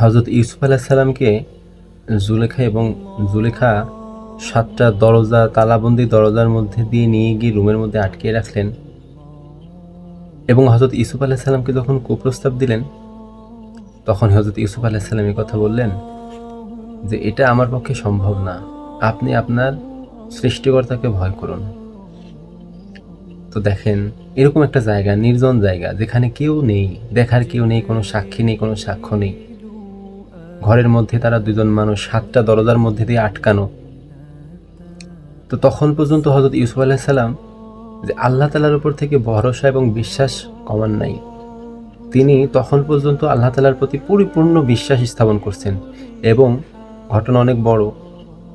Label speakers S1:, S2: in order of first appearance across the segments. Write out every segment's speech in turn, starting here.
S1: হজরত ইউসুফ আলাহিসাল্লামকে জুলেখা এবং জুলেখা সাতটা দরজা, তালাবন্দি দরজার মধ্যে দিয়ে নিয়ে গিয়ে রুমের মধ্যে আটকে রাখলেন এবং হজরত ইউসুফ আলাহিসাল্লামকে যখন কুপ্রস্তাব দিলেন, তখন হজরত ইউসুফ আলাহিসাল্লাম কথা বললেন যে, এটা আমার পক্ষে সম্ভব না। আপনি আপনার সৃষ্টিকর্তাকে ভয় করুন। তো দেখেন, এরকম একটা জায়গা, নির্জন জায়গা, যেখানে কেউ নেই, দেখার কেউ নেই, কোনো সাক্ষী নেই, কোনো সাক্ষ্য নেই। ঘরের মধ্যে তারা দুজন মানুষ সাতটা দরজার মধ্যে দিয়ে আটকানো। তো তখন পর্যন্ত হজরত ইউসুফ আলাইসাল্লাম যে আল্লাহ তালার উপর থেকে ভরসা এবং বিশ্বাস কমান নাই। তিনি তখন পর্যন্ত আল্লাহ তালার প্রতি পরিপূর্ণ বিশ্বাস স্থাপন করছেন এবং ঘটনা অনেক বড়।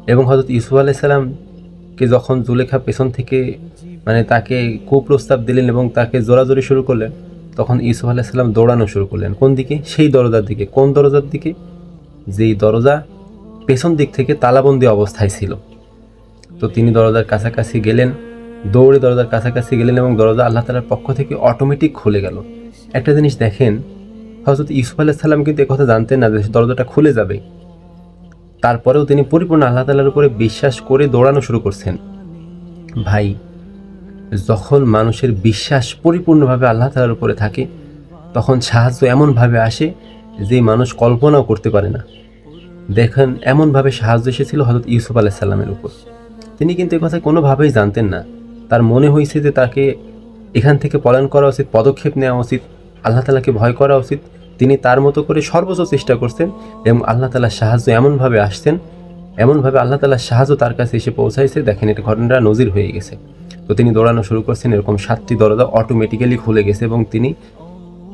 S1: এবং হজরত ইউসুফ আলাইসাল্লামকে যখন জুলেখা পেছন থেকে মানে তাকে কুপ্রস্তাব দিলেন এবং তাকে জোরাজোরি শুরু করলেন, তখন ইউসুফ আলাইসাল্লাম দৌড়ানো শুরু করলেন। কোন দিকে? সেই দরজার দিকে। কোন দরজার দিকে? যেই দরজা পেছন দিক থেকে তালাবন্দি অবস্থায় ছিল। তো তিনি দরজার কাছাকাছি গেলেন, দৌড়ে দরজার কাছাকাছি গেলেন এবং দরজা আল্লাহ তালার পক্ষ থেকে অটোমেটিক খুলে গেল। একটা জিনিস দেখেন হজরত ইউসুফ আলাইসাল্লাম কিন্তু একথা জানতেন না যে দরজাটা খুলে যাবে। তারপরেও তিনি পরিপূর্ণ আল্লাহ তালার উপরে বিশ্বাস করে দৌড়ানো শুরু করছেন। ভাই, যখন মানুষের বিশ্বাস পরিপূর্ণভাবে আল্লাহ তালার উপরে থাকে, তখন সাহায্য এমনভাবে আসে যে মানুষ কল্পনাও করতে পারে না। দেখেন, এমনভাবে সাহায্য এসেছিল হজরত ইউসুফ আলাইসাল্লামের উপর। তিনি কিন্তু এ কথা কোনোভাবেই জানতেন না। তার মনে হয়েছে যে তাকে এখান থেকে পলায়ন করা উচিত, পদক্ষেপ নেওয়া উচিত, আল্লাহ তালাকে ভয় করা উচিত। তিনি তার মতো করে সর্বোচ্চ চেষ্টা করছেন এবং আল্লাহ তালার সাহায্য এমনভাবে আসছেন, এমনভাবে আল্লাহ তালার সাহায্য তার কাছে এসে পৌঁছাইছে। দেখেন, এটা ঘটনাটা নজির হয়ে গেছে। তো তিনি দৌড়ানো শুরু করছেন, এরকম সাতটি দরজা অটোমেটিক্যালি খুলে গেছে এবং তিনি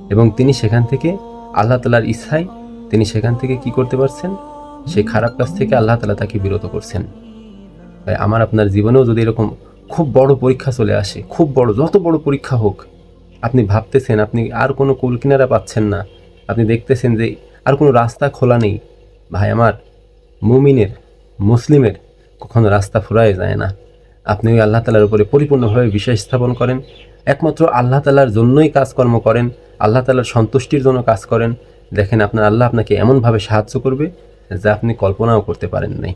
S1: এবং তিনি সেখান থেকে আল্লাহ তালার ইচ্ছায় তিনি সেখান থেকে কি করতে পারছেন? সেই খারাপ কাজ থেকে আল্লাহ তালা তাকে বিরত করছেন। তাই আমার আপনার জীবনেও যদি এরকম খুব বড় পরীক্ষা চলে আসে, খুব বড়, যত বড় পরীক্ষা হোক, আপনি ভাবতেছেন আপনি আর কোনো কুল কিনারা পাচ্ছেন না, আপনি দেখতেছেন যে আর কোনো রাস্তা খোলা নেই। ভাই, আমার মুমিনের, মুসলিমের কখনো রাস্তা ফুরায় যায় না। আপনি ওই আল্লাহ তালার উপরে পরিপূর্ণভাবে বিশ্বাস স্থাপন করেন। একমাত্র আল্লাহ তালার জন্যই কাজকর্ম করেন। আল্লাহ তালার সন্তুষ্টির জন্য কাজ করেন। দেখেন আপনার আল্লাহ আপনাকে এমনভাবে সাহায্য করবে যা আপনি কল্পনাও করতে পারেন নাই।